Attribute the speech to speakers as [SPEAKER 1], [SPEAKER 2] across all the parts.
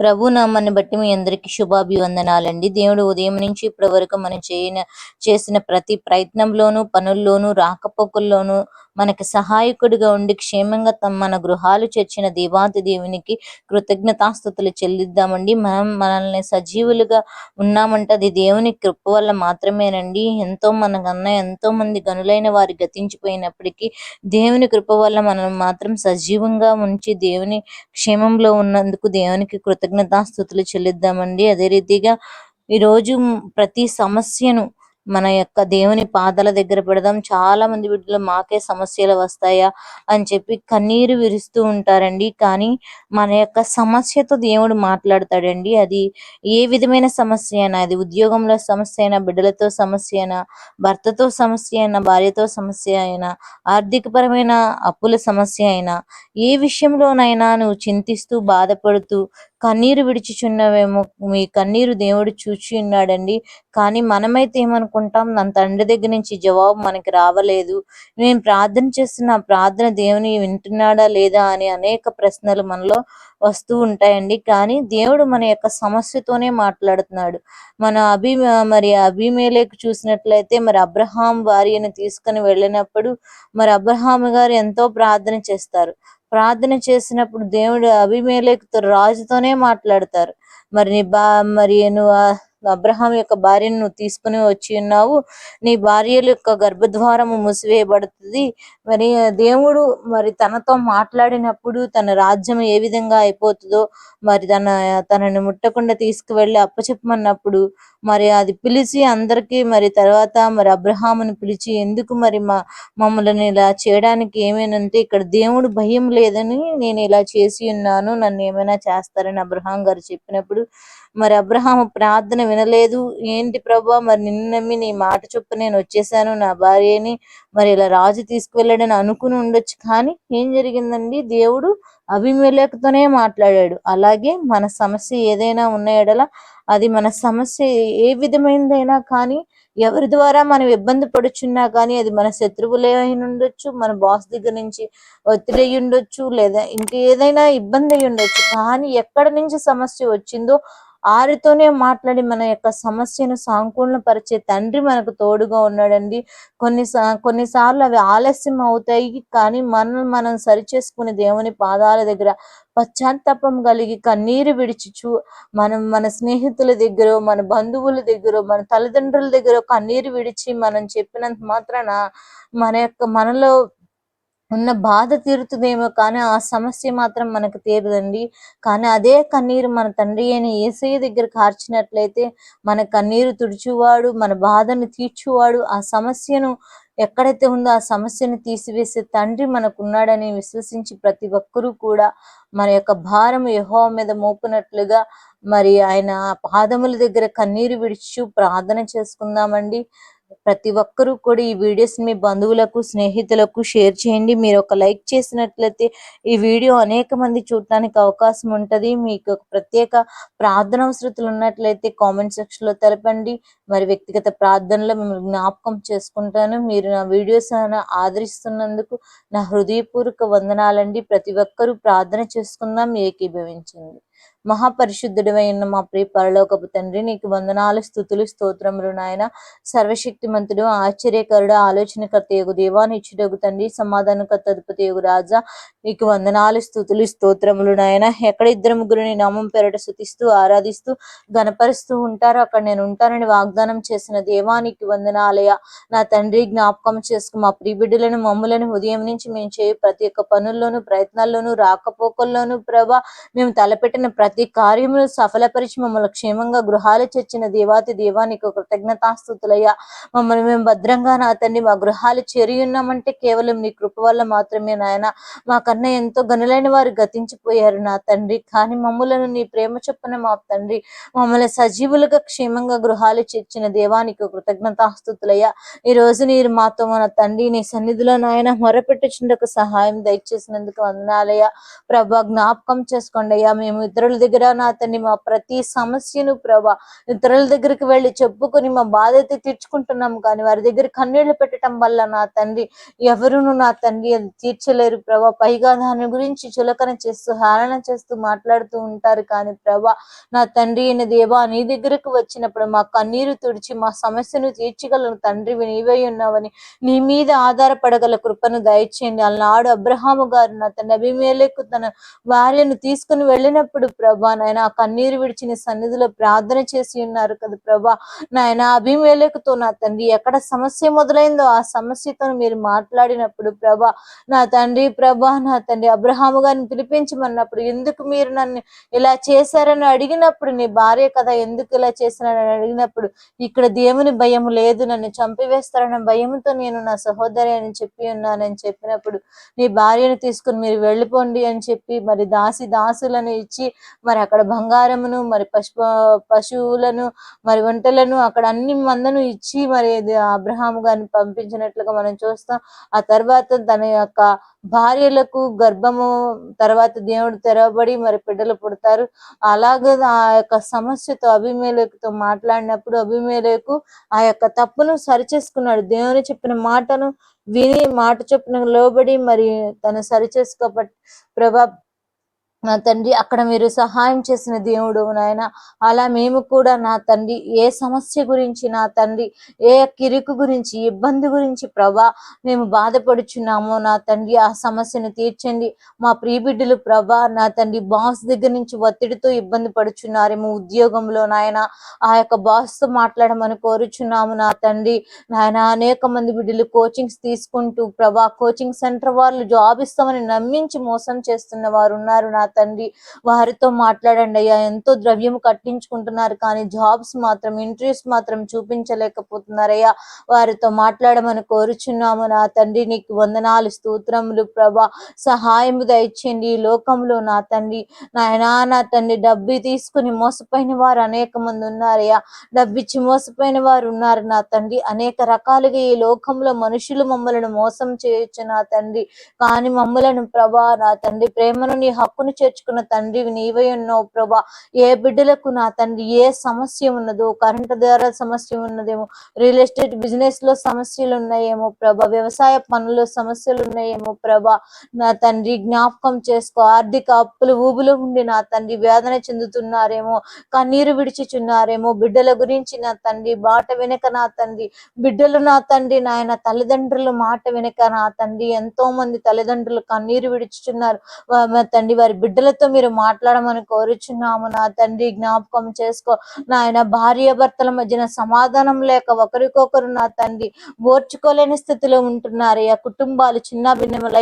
[SPEAKER 1] ప్రభు నామాన్ని బట్టి మీ అందరికీ శుభాభివందనాలండి. దేవుడు ఉదయం నుంచి ఇప్పటి వరకు మనం చేయన చేసిన ప్రతి ప్రయత్నంలోనూ పనుల్లోనూ రాకపోకల్లోనూ మనకి సహాయకుడిగా ఉండి క్షేమంగా తమ మన గృహాలు చేర్చిన దేవాతి దేవునికి కృతజ్ఞతాస్థుతులు చెల్లిద్దామండి. మనం మనల్ని సజీవులుగా ఉన్నామంటే అది దేవుని కృప వల్ల మాత్రమేనండి. ఎంతో మనకన్నా ఎంతో మంది గనులైన వారి గతించిపోయినప్పటికీ దేవుని కృప వల్ల మనం మాత్రం సజీవంగా ఉంచి దేవుని క్షేమంలో ఉన్నందుకు దేవునికి కృతజ్ఞతాస్థుతులు చెల్లిద్దామండి. అదే రీతిగా ఈరోజు ప్రతి సమస్యను మన యొక్క దేవుని పాదాల దగ్గర పెడదాం. చాలా మంది బిడ్డలు మాకే సమస్యలు వస్తాయా అని చెప్పి కన్నీరు విరుస్తూ ఉంటారండి. కానీ మన యొక్క సమస్యతో దేవుడు మాట్లాడతాడండి. అది ఏ విధమైన సమస్య అయినా అది ఉద్యోగంలో సమస్య అయినా బిడ్డలతో సమస్య అయినా భర్తతో సమస్య అయినా భార్యతో సమస్య అయినా ఆర్థికపరమైన అప్పుల సమస్య అయినా ఏ విషయంలోనైనా నువ్వు చింతిస్తూ బాధపడుతూ కన్నీరు విడిచిచున్నవేమో మీ కన్నీరు దేవుడు చూచి ఉన్నాడండి. కానీ మనమైతే ఏమనుకుంటాం నా తండ్రి దగ్గర నుంచి జవాబు మనకి రావలేదు. నేను ప్రార్థన చేస్తున్న ప్రార్థన దేవుని వింటున్నాడా లేదా అని అనేక ప్రశ్నలు మనలో వస్తూ ఉంటాయండి. కానీ దేవుడు మన యొక్క సమస్యతోనే మాట్లాడుతున్నాడు. మన అభి మరి అభిమేలకు చూసినట్లయితే మరి అబ్రహాం భార్యను తీసుకుని వెళ్ళినప్పుడు మరి అబ్రహాం గారు ఎంతో ప్రార్థన చేస్తారు. ప్రార్థన చేసినప్పుడు దేవుడు అభిమేలకుతో రాజుతోనే మాట్లాడతారు. మరి నీ బా మరి నువ్వు అబ్రహాం యొక్క భార్యను నువ్వు తీసుకుని వచ్చి ఉన్నావు. నీ భార్యల యొక్క గర్భద్వారము మూసివేయబడుతుంది. మరి దేవుడు మరి తనతో మాట్లాడినప్పుడు తన రాజ్యం ఏ విధంగా అయిపోతుందో మరి తన తనని ముట్టకుండా తీసుకువెళ్ళి అప్పచెప్పమన్నప్పుడు మరి అది పిలిచి అందరికీ మరి తర్వాత మరి అబ్రహామును పిలిచి ఎందుకు మరి మా మమ్మల్ని ఇలా చేయడానికి ఏమైనంటే ఇక్కడ దేవుడు భయం లేదని నేను ఇలా చేసి ఉన్నాను. నన్ను ఏమైనా చేస్తారని అబ్రహాం గారు చెప్పినప్పుడు మరి అబ్రహాం ప్రార్థన వినలేదు. ఏంటి ప్రభా? మరి నిన్ను నమ్మి నీ మాట చొప్పు నేను వచ్చేసాను నా భార్యని మరి ఇలా రాజు తీసుకువెళ్ళాడని అనుకుని ఉండొచ్చు. కానీ ఏం జరిగిందండి? దేవుడు అభిమేలకుతోనే మాట్లాడాడు. అలాగే మన సమస్య ఏదైనా ఉన్న ఎడల అది మన సమస్య ఏ విధమైనదైనా కానీ ఎవరి ద్వారా మనం ఇబ్బంది పడుచున్నా కానీ అది మన శత్రువులే అయి ఉండొచ్చు మన బాస్ దగ్గర నుంచి ఒత్తిడి అయి ఉండొచ్చు లేదా ఇంకేదైనా ఇబ్బంది అయి ఉండొచ్చు. కానీ ఎక్కడి నుంచి సమస్య వచ్చిందో ఆరితోనే మాట్లాడి మన యొక్క సమస్యను సాంకూలపరిచే తండ్రి మనకు తోడుగా ఉన్నాడండి. కొన్ని కొన్నిసార్లు అవి ఆలస్యం అవుతాయి కానీ మనం మనం సరిచేసుకుని దేవుని పాదాల దగ్గర పశ్చాత్తాపం కలిగి కన్నీరు విడిచిచు మనం మన స్నేహితుల దగ్గర మన బంధువుల దగ్గర మన తల్లిదండ్రుల దగ్గర కన్నీరు విడిచి మనం చెప్పినంత మాత్రాన మన యొక్క మనలో ఉన్న బాధ తీరుతుందేమో కానీ ఆ సమస్య మాత్రం మనకు తీరదండి. కానీ అదే కన్నీరు మన తండ్రి అయిన ఏసయ్య దగ్గర కార్చినట్లయితే మన కన్నీరు తుడిచువాడు మన బాధను తీర్చువాడు ఆ సమస్యను ఎక్కడైతే ఉందో ఆ సమస్యను తీసివేసే తండ్రి మనకు ఉన్నాడని విశ్వసించి ప్రతి ఒక్కరూ కూడా మన యొక్క భారం యహో మీద మోపునట్లుగా మరి ఆయన పాదముల దగ్గర కన్నీరు విడిచి ప్రార్థన చేసుకుందామండి. ప్రతి ఒక్కరూ కూడా ఈ వీడియోస్ మీ బంధువులకు స్నేహితులకు షేర్ చేయండి. మీరు ఒక లైక్ చేసినట్లయితే ఈ వీడియో అనేక మంది చూడటానికి అవకాశం ఉంటుంది. మీకు ఒక ప్రత్యేక ప్రార్థన అవసరతలు ఉన్నట్లయితే కామెంట్ సెక్షన్లో తెలపండి. మరి వ్యక్తిగత ప్రార్థనలో మిమ్మల్ని జ్ఞాపకం చేసుకుంటాను. మీరు నా వీడియోస్ ఆదరిస్తున్నందుకు నా హృదయపూర్వక వందనాలండి. ప్రతి ఒక్కరూ ప్రార్థన చేసుకుందాం. ఏకీభవించండి. మహాపరిశుద్ధుడైన మా ప్రియ పరలోకపు తండ్రి నీకు వందనాలు స్థుతులు స్తోత్రములు నాయన. సర్వశక్తిమంతుడు ఆశ్చర్యకరుడు ఆలోచనకర్త యోగు దేవానిచ్చుడగు తండ్రి సమాధానకర్త అధిపతి యోగు రాజా. నీకు వందనాలు స్థుతులు స్తోత్రములు నాయన. ఎక్కడ ఇద్దరు ముగ్గురిని నామం పెరట శుతిస్తూ ఆరాధిస్తూ గనపరుస్తూ ఉంటారో అక్కడ నేను ఉంటానని వాగ్దానం చేసిన దేవానికి వందనాలయ. నా తండ్రి జ్ఞాపకం చేసుకు. మా ప్రియబిడ్డలను మమ్ములను ఉదయం నుంచి మేము చేయ ప్రతి ఒక్క పనుల్లోనూ ప్రయత్నాల్లోనూ రాకపోకల్లోనూ ప్రభా మేము తలపెట్టిన ప్రతి ప్రతి కార్యములు సఫలపరిచి మమ్మల్ని క్షేమంగా గృహాలు చచ్చిన దేవాతి దేవానికి కృతజ్ఞతాస్థుతులయ్యా. మమ్మల్ని మేము భద్రంగా నా తండ్రి మా గృహాలు చేరి ఉన్నామంటే కేవలం నీ కృప వల్ల మాత్రమే నాయన. మాకన్నా ఎంతో గనులైన వారు గతించిపోయారు నా తండ్రి. కానీ మమ్మలను నీ ప్రేమ చొప్పున మా తండ్రి మమ్మల్ని సజీవులుగా క్షేమంగా గృహాలు చేర్చిన దేవానికి కృతజ్ఞతాస్థుతులయ్యా. ఈ రోజు మీరు మాతో మన తండ్రి నీ సన్నిధిలో నాయన మొరపెట్టుచుండకు సహాయం దయచేసినందుకు వందనాలయ్యా. ప్రభా జ్ఞాపకం చేసుకోండి అయ్యా. మేము ఇతరుల దగ్గర నా తండ్రి మా ప్రతి సమస్యను ప్రభా ఇతరుల దగ్గరికి వెళ్ళి చెప్పుకొని మా బాధ్యత తీర్చుకుంటున్నాము కానీ వారి దగ్గర కన్నీళ్ళు పెట్టడం వల్ల నా తండ్రి ఎవరును నా తండ్రి అది తీర్చలేరు ప్రభా. పైగా దాని గురించి చులకన చేస్తూ హేళన చేస్తూ మాట్లాడుతూ ఉంటారు. కానీ ప్రభా నా తండ్రి అయిన దేవా నీ దగ్గరకు వచ్చినప్పుడు మా కన్నీరు తుడిచి మా సమస్యను తీర్చగలను తండ్రి నీవై ఉన్నావని నీ మీద ఆధారపడగల కృపను దయచేయండి. అలనాడు అబ్రహాము గారు నా తండ్రి అభిమేలకు తన భార్యను తీసుకుని వెళ్ళినప్పుడు ప్రభా. నాయన ఆ కన్నీరు విడిచిన సన్నిధిలో ప్రార్థన చేసి ఉన్నారు కదా ప్రభా. నాయన అభిమేలకుతో నా తండ్రి ఎక్కడ సమస్య మొదలైందో ఆ సమస్యతో మీరు మాట్లాడినప్పుడు ప్రభా. నా తండ్రి ప్రభా నా తండ్రి అబ్రహాము గారిని పిలిపించమన్నప్పుడు ఎందుకు మీరు నన్ను ఇలా చేశారని అడిగినప్పుడు నీ భార్య కదా ఎందుకు ఇలా చేశారని అడిగినప్పుడు ఇక్కడ దేవుని భయం లేదు నన్ను చంపివేస్తారన్న భయంతో నేను నా సహోదరి అని చెప్పి ఉన్నానని చెప్పినప్పుడు నీ భార్యను తీసుకుని మీరు వెళ్ళిపోండి అని చెప్పి మరి దాసి దాసులను ఇచ్చి మరి అక్కడ బంగారమును మరి పశు పశువులను మరి వంటలను అక్కడ అన్ని మందను ఇచ్చి మరి అబ్రహాము గారిని పంపించినట్లుగా మనం చూస్తాం. ఆ తర్వాత తన యొక్క భార్యలకు గర్భము తర్వాత దేవుడు తెరవబడి మరి బిడ్డలు పుడతారు. అలాగే ఆ యొక్క సమస్యతో అభిమేలకుతో మాట్లాడినప్పుడు అభిమేలకు ఆ యొక్క తప్పును సరిచేసుకున్నాడు. దేవుని చెప్పిన మాటను విని మాట చొప్పున లోబడి మరి తను సరిచేసుకోబట్ ప్రభా నా తండ్రి అక్కడ మీరు సహాయం చేసిన దేవుడు నాయన. అలా మేము కూడా నా తండ్రి ఏ సమస్య గురించి నా తండ్రి ఏ కిరుకు గురించి ఇబ్బంది గురించి ప్రభా మేము బాధపడుచున్నామో నా తండ్రి ఆ సమస్యను తీర్చండి. మా ప్రియబిడ్డలు ప్రభా నా తండ్రి బాస్ దగ్గర నుంచి ఒత్తిడితో ఇబ్బంది పడుచున్నారేమో ఉద్యోగంలో నాయన. ఆ యొక్క బాస్తో మాట్లాడమని కోరుచున్నాము నా తండ్రి. నాయన అనేక మంది బిడ్డలు కోచింగ్స్ తీసుకుంటూ ప్రభా కోచింగ్ సెంటర్ వాళ్ళు జాబ్ ఇస్తామని నమ్మించి మోసం చేస్తున్న వారు ఉన్నారు నా తండ్రి. వారితో మాట్లాడండి అయ్యా. ఎంతో ద్రవ్యం కట్టించుకుంటున్నారు కానీ జాబ్స్ మాత్రం ఇంట్రెస్ట్ మాత్రం చూపించలేకపోతున్నారయ్యా. వారితో మాట్లాడమని కోరుచున్నాము నా తండ్రి. నీకు వందనాలు స్తోత్రములు ప్రభా. సహాయం దయచేయండి ఈ లోకంలో నా తండ్రి. నాయనా నా తండ్రి డబ్బు తీసుకుని మోసపోయిన వారు అనేక మంది ఉన్నారయ్యా. డబ్బిచ్చి మోసపోయిన వారు ఉన్నారు నా తండ్రి. అనేక రకాలుగా ఈ లోకంలో మనుషులు మమ్మలను మోసం చేయొచ్చు నా తండ్రి. కానీ మమ్మలను ప్రభా నా తండ్రి ప్రేమను నీ హక్కును చేర్చుకున్న తండ్రి నీవై ఉన్నావు ప్రభా. ఏ బిడ్డలకు నా తండ్రి ఏ సమస్య ఉన్నదో కరెంట్ ద్వారా సమస్య ఉన్నదేమో రియల్ ఎస్టేట్ బిజినెస్లో సమస్యలు ఉన్నాయేమో ప్రభా. వ్యవసాయ పనుల్లో సమస్యలు ఉన్నాయేమో ప్రభా. నా తండ్రి జ్ఞాపకం చేసుకో. ఆర్థిక అప్పులు ఊబులు ఉండి నా తండ్రి వేదన చెందుతున్నారేమో కన్నీరు విడిచిచున్నారేమో. బిడ్డల గురించి నా తండ్రి బాట వెనక నా తండ్రి. బిడ్డలు నా తండ్రి నాయన తల్లిదండ్రుల మాట వెనక నా తండ్రి. ఎంతో మంది తల్లిదండ్రులు కన్నీరు విడిచుచున్నారు. మా తండ్రి వారి బిడ్డలతో మీరు మాట్లాడమని కోరుచున్నాము. నా తండ్రి జ్ఞాపకం చేసుకో. నాయన భార్య భర్తల మధ్యన సమాధానం లేక ఒకరికొకరు నా తండ్రి ఓర్చుకోలేని స్థితిలో ఉంటున్నారు. ఆ కుటుంబాలు చిన్న భిన్నములు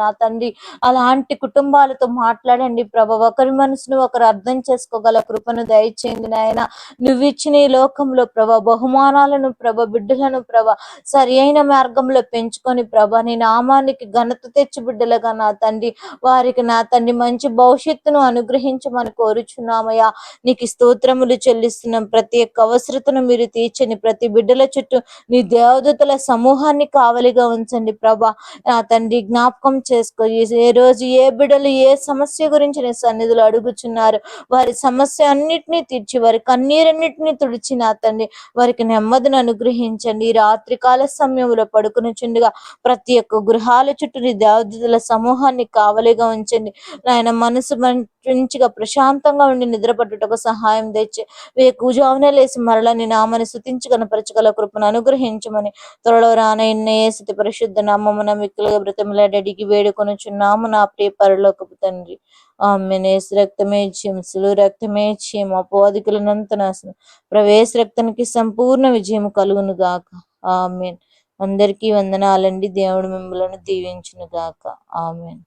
[SPEAKER 1] నా తండ్రి అలాంటి కుటుంబాలతో మాట్లాడండి ప్రభ. ఒకరి మనసును ఒకరు అర్థం చేసుకోగల కృపను దయచేయండి నాయన. నువ్వు ఇచ్చిన ఈ లోకంలో ప్రభ బహుమానాలను ప్రభ బిడ్డలను ప్రభ సరి అయిన మార్గంలో పెంచుకొని ప్రభ నీ నామానికి ఘనత తెచ్చి బిడ్డలుగా నా తండ్రి వారికి నా తండ్రి మంచి భవిష్యత్తును అనుగ్రహించమని కోరుచున్నామయ్యా. నీకు స్తోత్రములు చెల్లిస్తున్నాం. ప్రతి ఒక్క అవసరతను మీరు తీర్చని ప్రతి బిడ్డల చుట్టూ నీ దేవదూతల సమూహాన్ని కావలిగా ఉంచండి ప్రభా. నా తండ్రి జ్ఞాపకం చేసుకో. ఏ రోజు ఏ బిడ్డలు ఏ సమస్య గురించి నీ సన్నిధిలో అడుగుచున్నారు వారి సమస్య అన్నిటినీ తీర్చి వారి కన్నీరన్నిటినీ తుడిచి నా తండ్రి వారికి నెమ్మదిని అనుగ్రహించండి. ఈ రాత్రి కాల సమయంలో పడుకుని చుండగా ప్రతి ఒక్క గృహాల చుట్టూ నీ దేవదూతల సమూహాన్ని కావలిగా ఉంచండి. నాయన మనసు మంచిగా ప్రశాంతంగా ఉండి నిద్రపట్టుటకు సహాయం తెచ్చి వేకుజామునే లేసి మరలా నీ నామని స్థుతించి కనపరచగల కృపను అనుగ్రహించమని త్వరలో రానయ్య ఏసతి పరిశుద్ధ నామమున మిక్కులుగా వేడుకొని వేడుకొనుచున్నాము నా ప్రియ పరలోకపు తండ్రి. ఆమెనేస్ రక్తమే జింసులు రక్తమే చీమ అపోధికులనంత నాశనం. ప్రవేశ రక్తానికి సంపూర్ణ విజయం కలుగును గాక. ఆమెన్. అందరికీ వందనాలండి. దేవుడు మిమ్మలను దీవించును గాక. ఆమెన్.